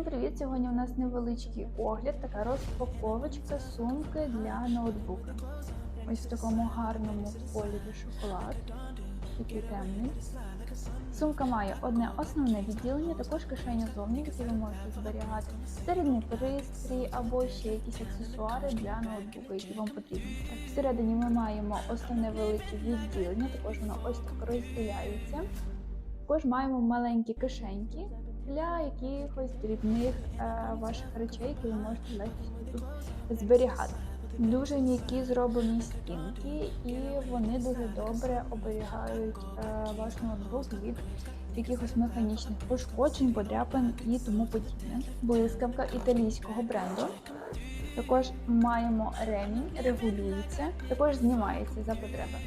Всім привіт! Сьогодні у нас невеличкий огляд, така розпаковочка сумки для ноутбука. Ось в такому гарному кольорі шоколад, такий темний. Сумка має одне основне відділення, також кишеню зовні, в якій ви можете зберігати зарядний пристрій або ще якісь аксесуари для ноутбука, які вам потрібні. Всередині ми маємо основне велике відділення, також воно ось так розділяється. Також маємо маленькі кишеньки для якихось дрібних е, ваших речей, які ви можете легко тут зберігати. Дуже м'які зроблені стінки, і вони дуже добре оберігають е, ваш ноутбук від якихось механічних пошкоджень, подряпин і тому подібне. Блискавка італійського бренду. Також маємо ремінь, регулюється, також знімається за потреби.